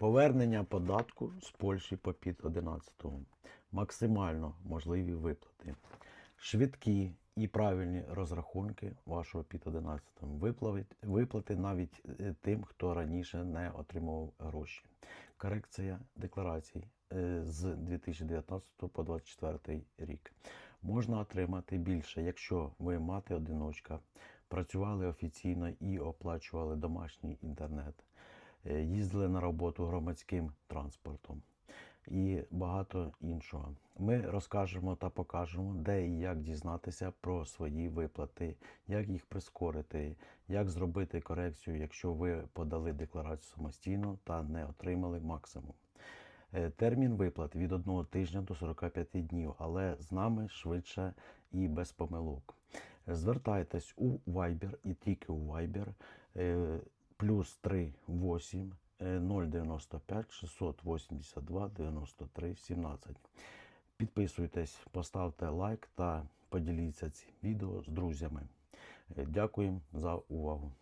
Повернення податку з Польщі по під 11. Максимально можливі виплати. Швидкі і правильні розрахунки вашого під 11. Виплати, навіть е, тим, хто раніше не отримував гроші. Корекція декларацій е, з 2019 по 2024 рік. Можна отримати більше, якщо ви мати одиночка, працювали офіційно і оплачували домашній інтернет, їздили на роботу громадським транспортом і багато іншого. Ми розкажемо та покажемо, де і як дізнатися про свої виплати, як їх прискорити, як зробити корекцію, якщо ви подали декларацію самостійно та не отримали максимум. Е, Термін виплат від 1 тижня до 45 днів, але з нами швидше і без помилок. Звертайтесь у Viber і тільки у Viber е, плюс 3 8 е, 095 682 93 17. Підписуйтесь, поставте лайк та поділіться цим відео з друзями. Дякую за увагу.